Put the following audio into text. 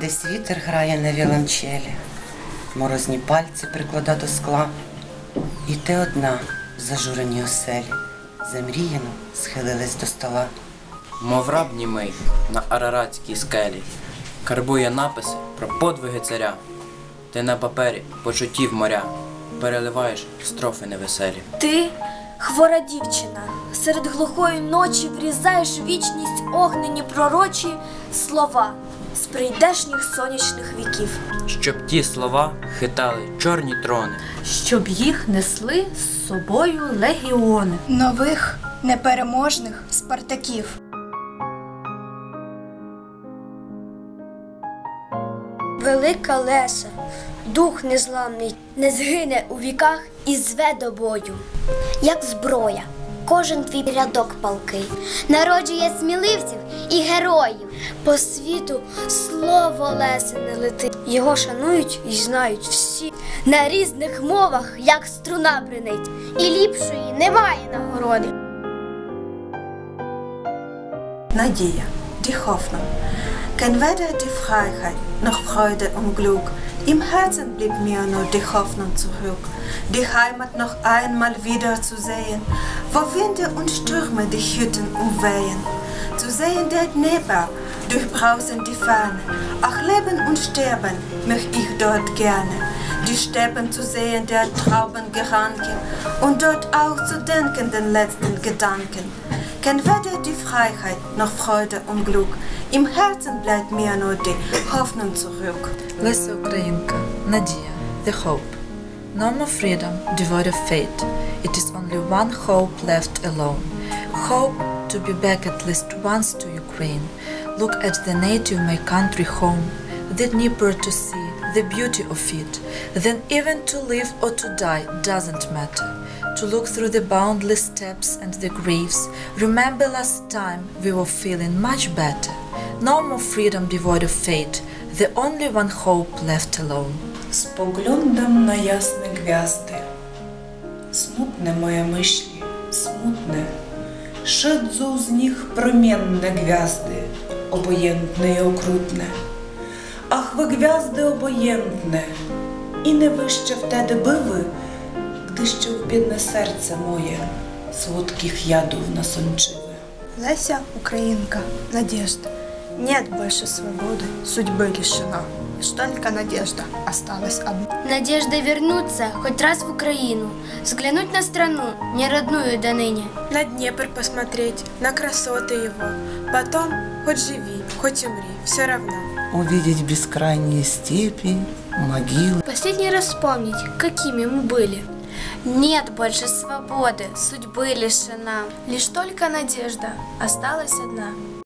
Десь вітер грає на віолончелі, морозні пальці приклада до скла, і ти одна в зажуреній оселі, замріяно схилилась до стола. Мов раб німий на араратській скелі, карбує написи про подвиги царя. Ти на папері почуттів моря, переливаєш строфи невеселі. Ти хвора дівчина, серед глухої ночі врізаєш вічність огнені пророчі слова з прийдешніх сонячних віків. Щоб ті слова хитали чорні трони. щоб їх несли з собою легіони. нових непереможних спартаків. Велика леса, дух незламний, не згине у віках і зве до бою. як зброя. Кожен твій рядок палкий народжує сміливців і героїв. По світу слово лесене летить. Його шанують і знають всі. На різних мовах, як струна бринить. І ліпшої немає нагороди. Nadia, die Hoffnung. Kein weder die Freiheit noch Freude und Glück. Im Herzen blieb mir nur die Hoffnung zurück, die Heimat noch einmal wieder zu sehen, wo Winde und Stürme die Hütten umwehen. Zu sehen der Dnepr durchbrausen die Ferne. Ach, leben und sterben möchte ich dort gerne. Die Steppen zu sehen der Trauben geranken und dort auch zu denken den letzten Gedanken. Kein weder die Freiheit noch Freude und Glück. Im Herzen bleibt mir nur die Hoffnung zurück. Леся Українка, Надія, the hope. No more freedom, devoid of fate. It is only one hope left alone. Hope to be back at least once to Ukraine. Look at the native my country home, the Dnieper to see, the beauty of it. Then even to live or to die doesn't matter. To look through the boundless steppes and the graves. Remember last time we were feeling much better. No more freedom devoid of fate. The only one hope left alone. Spoglądam na jasne gwiazdy. Smutne moje myśli, smutne. Szydzą z nich promienne gwiazdy, obojętne i okrutne. Ach, wy gwiazdy obojętne, i не вище wtedy były, gdy ще в бідне серце моє сладких ядов насончили. Леся Украинка, надежда. Нет больше свободы, судьбы лишена. Лишь только надежда осталась одна. Надежда вернуться хоть раз в Украину, взглянуть на страну, не родную до ныне. на Днепр посмотреть, на красоты его. Потом хоть живи, хоть умри, все равно. Увидеть бескрайние степи, могилы. Последний раз вспомнить, какими мы были. Нет больше свободы, судьбы лишена. Лишь только надежда осталась одна.